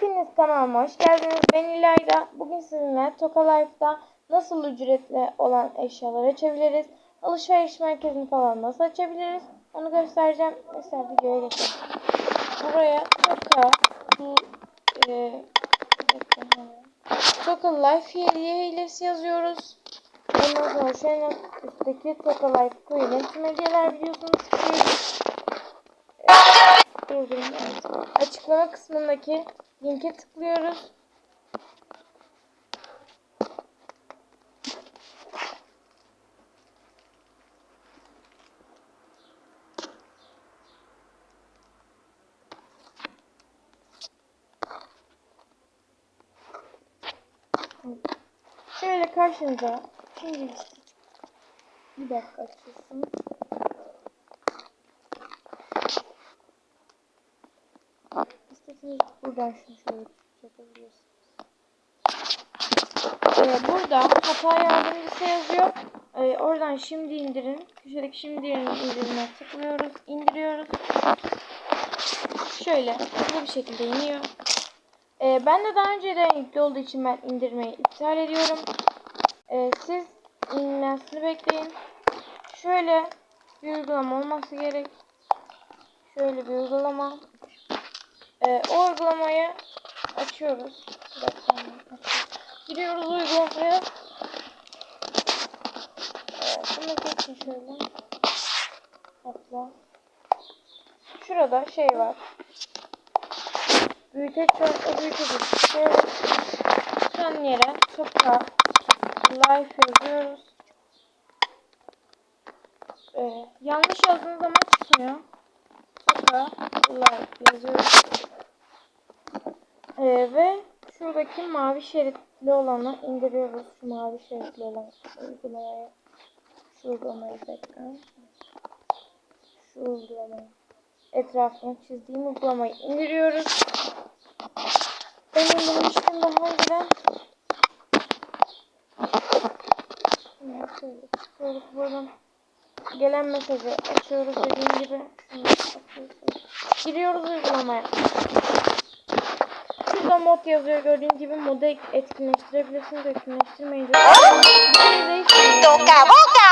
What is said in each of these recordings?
Hepiniz kanalıma hoş geldiniz. Ben İlayda. Bugün sizinle Toka Life'da nasıl ücretli olan eşyaları açabiliriz, alışveriş merkezini falan nasıl açabiliriz onu göstereceğim. Mesela videoya geçelim. Buraya Toka bu e, Toka Life hediye hilesi yazıyoruz. Ondan sonra şu en üstteki Toka Life Coin tüm hediyeler biliyorsunuz. Durdurun. Evet. Açıklama kısmındaki linke tıklıyoruz. Şöyle karşınıza şimdi bir dakika açılsın. Ee, burada hata yardımcısı yazıyor. Ee, oradan şimdi indirin. Köşedeki şimdi indirine tıklıyoruz. indiriyoruz. Şöyle hızlı bir şekilde iniyor. Ee, ben de daha önceden yüklü olduğu için ben indirmeyi iptal ediyorum. Ee, siz inmesini bekleyin. Şöyle bir uygulama olması gerek. Şöyle bir uygulama. Ee, o uygulamayı açıyoruz. Giriyoruz uygulamaya. Ee, bunu geçin şöyle. Atla. Şurada şey var. Büyüteç var. O büyüteci. Şöyle. Son yere topa life yazıyoruz. Ee, yanlış yazdığınız zaman çıkmıyor. Topa life yazıyoruz. Ee, ve şuradaki mavi şeritli olanı indiriyoruz. Şu mavi şeritli olan uygulamayı. Şu uygulamayı tekrar. Şu uygulamayı. Etrafını çizdiğim uygulamayı indiriyoruz. Ben indirmiştim daha önceden. Şöyle çıkıyoruz buradan. Gelen mesajı açıyoruz dediğim gibi. Giriyoruz uygulamaya. Şurada mod yazıyor gördüğünüz gibi modu etkinleştirebilirsiniz. Etkinleştirmeyince Toca boca.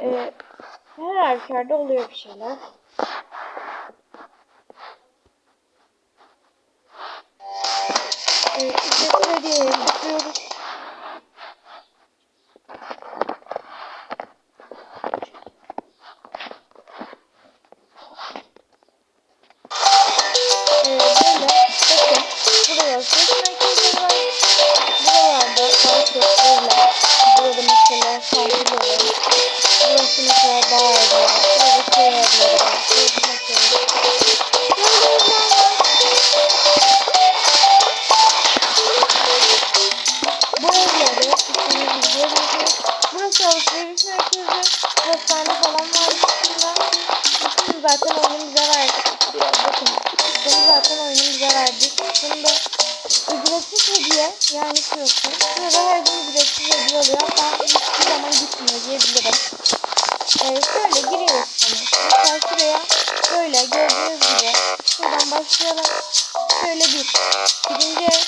ee, her halükarda oluyor bir şeyler. Ee, ücretsiz hediyeye tıklıyoruz. Böyle gördüğünüz gibi şuradan başlayalım. Şöyle bir. Birinci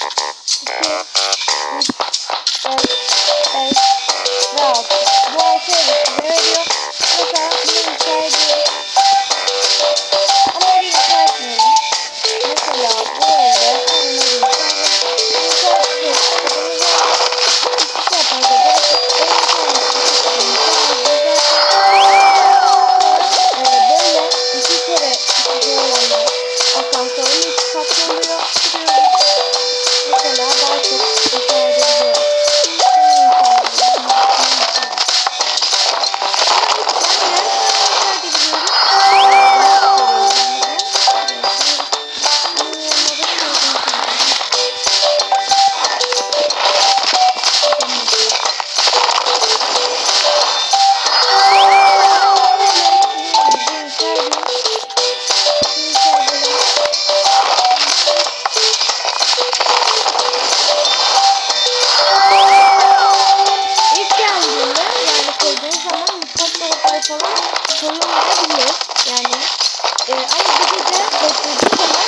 sorun olabiliyor. Yani e, ama bir gece beklediği zaman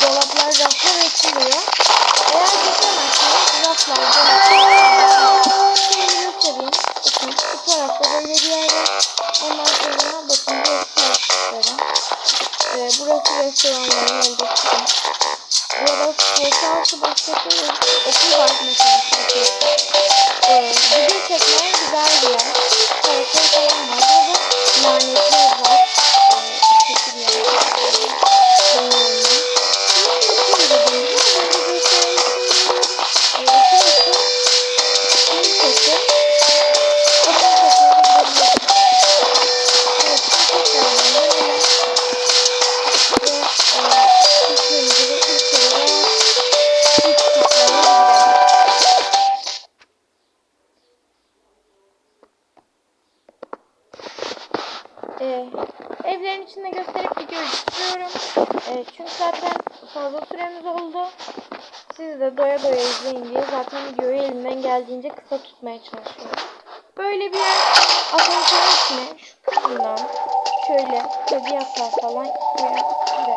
dolaplar raflar açılıyor. Eğer geçemezseniz şey raflar dolaplar Şimdi göstereyim. Bakın bu tarafta böyle bir yer var. Ondan sonra bakın burası restoran. Ee, burası restoranların olduğu Burada koltuğu altı başlatıyoruz. Okul var mesela. Ee, video çekmeye güzel bir yer. Karakter falan var. Burada lanetli Siz de doya doya izleyin diye zaten videoyu elimden geldiğince kısa tutmaya çalışıyorum. Böyle bir asansörün içine şu kısımdan şöyle kedi yatağı falan bir.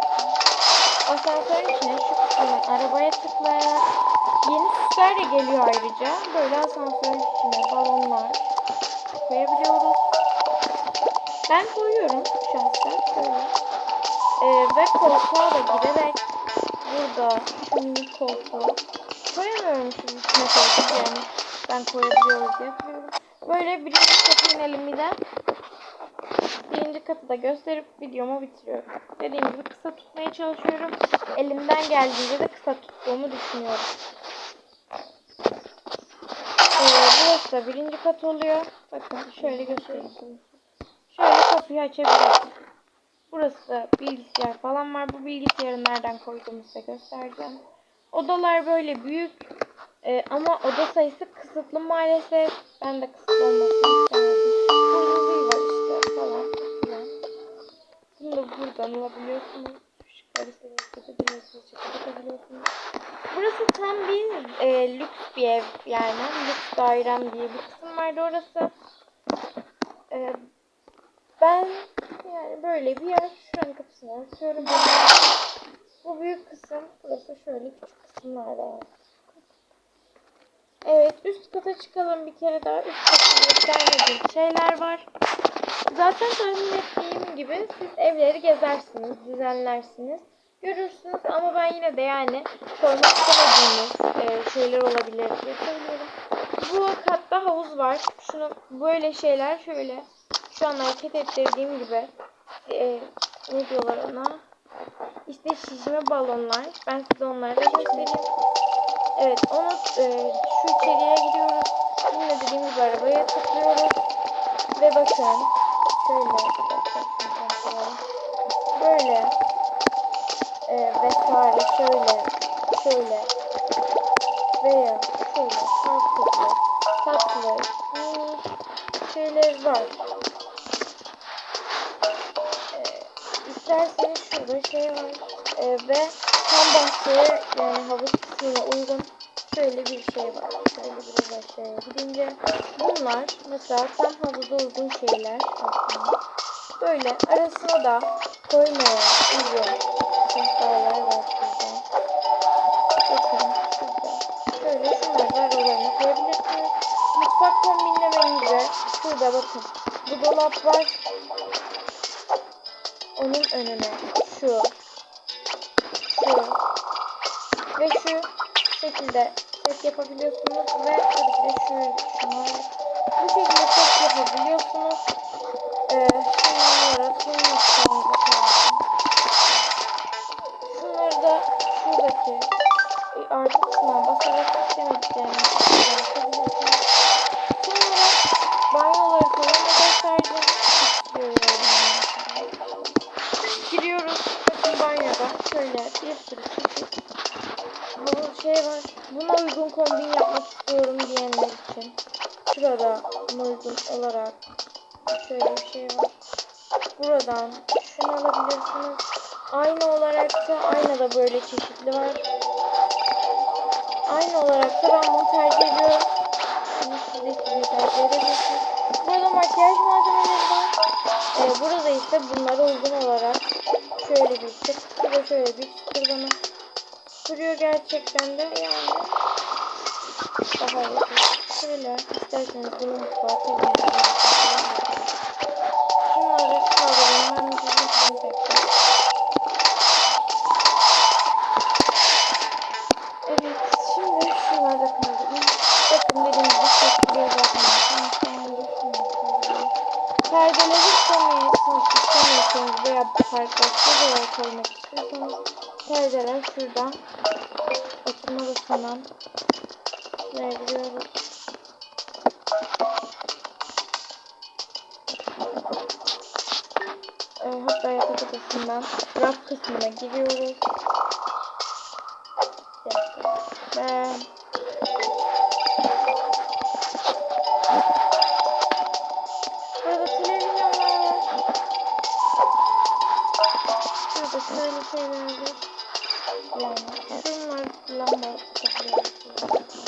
Asansörün içine şu kısımdan arabaya tıklayarak yeni süsler de geliyor ayrıca. Böyle asansörün içine balonlar koyabiliyoruz. Ben koyuyorum şahsen şöyle. Ee, ve koltuğa da girerek burada minik koltuğu koyamıyorum şu üstüne koltuk yani. Ben koyabiliyoruz diye koyuyorum. Böyle birinci katı inelim bir de. Birinci katı da gösterip videomu bitiriyorum. Dediğim gibi kısa tutmaya çalışıyorum. Elimden geldiğince de kısa tuttuğumu düşünüyorum. Ee, burası da birinci kat oluyor. Bakın şöyle göstereyim. Şöyle kapıyı açabiliriz. Burası da bilgisayar falan var. Bu bilgisayarı nereden koyduğumu size göstereceğim. Odalar böyle büyük. Ee, ama oda sayısı kısıtlı maalesef. Ben de kısıtlı olmasını istemedim. Burada var işte falan filan. Bunu da buradan alabiliyorsunuz. Işıkları seviyesi biliyorsunuz. Kapatabiliyorsunuz. Burası tam bir e, lüks bir ev yani. Lüks dairem diye bir kısım vardı orası. E, ben yani böyle bir yer şuranın kapısını açıyorum. Bu büyük kısım. Burası şöyle küçük kısımlar var. Evet üst kata çıkalım bir kere daha. Üst katta göstermediğim şeyler var. Zaten tahmin ettiğim gibi siz evleri gezersiniz, düzenlersiniz. Görürsünüz ama ben yine de yani sormak istemediğiniz e, şeyler olabilir diye söylüyorum. Bu katta havuz var. Şunu böyle şeyler şöyle şu an hareket ettirdiğim gibi e, ne diyorlar ona? İşte şişme balonlar. Ben size onları da göstereyim. Evet onu e, şu içeriye giriyoruz. Yine dediğim gibi arabaya tıklıyoruz. Ve bakın şöyle böyle e, vesaire şöyle şöyle veya şöyle farklı tatlı minik şeyler var. Şurada şey var e, ve tam bahçeye yani havuz kısmına uygun şöyle bir şey var. Şöyle biraz aşağıya gidince bunlar mesela tam havuza uygun şeyler aslında. Böyle arasına da koymaya uygun sehpalar var burada. Bakın şurada. Şöyle şunları da aralarına koyabilirsiniz. Mutfak kombinlemenize şurada bakın. Bu dolap var. Onun önüne şu şu ve şu şekilde set yapabiliyorsunuz ve tabii ki şu şunlar bu şekilde set yapabiliyorsunuz. Ee, koyarsın. Şunları da şuradaki e, artı kısmına basarak uygun olarak şöyle bir şey var. Buradan şunu alabilirsiniz. Ayna olarak da aynada böyle çeşitli var. Ayna olarak da ben bunu tercih ediyorum. Bunu siz de tercih edebilirsiniz. Burada makyaj malzemeleri var. Ee, burada ise bunlara uygun olarak şöyle bir bu da şöyle bir çıtır bana duruyor gerçekten de yani daha iyi şöyle isterseniz bunu kapatabilirsiniz. Şunları kaldırın. Ben sizin için bekliyorum. Evet şimdi şunları da kaldırın. Bakın dediğim gibi çekiliyor zaten. Perdeleri istemiyorsunuz, istemiyorsunuz veya farklı bir koymak istiyorsanız perdeler şuradan oturma basanan veriyoruz. Odasından raf kısmına giriyoruz. Ve Burada televizyonlar var. Burada şöyle şeyler var. Yani şunlar lamba takıyoruz.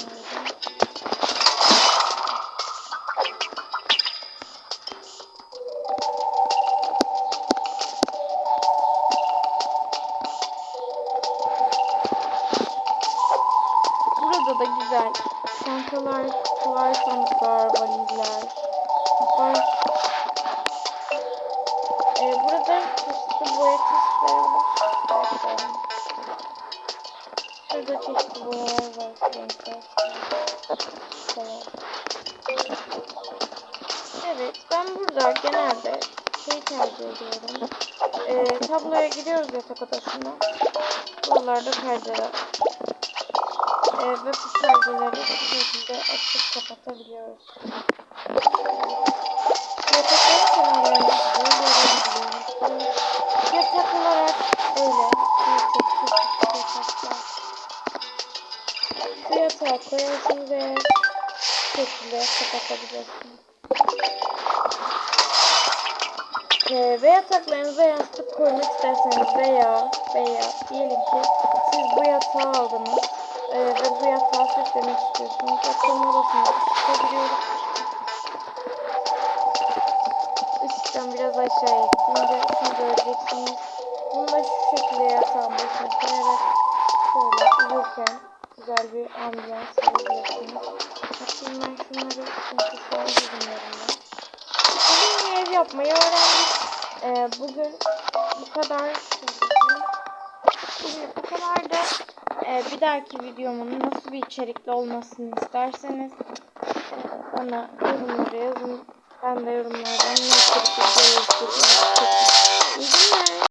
Çantalar, kutular, valizler var. Ee, burada çeşitli boya var. Şurada çeşitli boyalar var. Evet, ben burada genelde şey tercih ediyorum. Ee, tabloya giriyoruz yatak odasına. Buralarda perdeler. Ee, ve bu perdeleri bu şekilde açıp kapatabiliyoruz. Yatakların kenarlarını böyle. Yatak olarak öyle. Yatak, yatak, yataklar. Bu yatağa koyarsınız ve bu şekilde kapatabilirsiniz. Ee, ve yataklarınıza yastık koymak isterseniz veya veya diyelim ki siz bu yatağı aldınız ee, ve bu yatağı süslemek istiyorsunuz. Oturma odasına çıkabiliyoruz. Işıktan biraz aşağıya gidince şunu göreceksiniz. Bunu da şu şekilde yatağın başına koyarak şöyle uyurken güzel bir ambiyans verebilirsiniz. Bakayım ben şunları çünkü şu an bilmiyorum ben. Bugün ev yapmayı öğrendik. Ee, bugün bu kadar. Bugün bu kadar da ee, bir dahaki videomun nasıl bir içerikli olmasını isterseniz e, bana yorumlara yazın. Ben de yorumlardan ne içerikli videoyu şey İyi günler.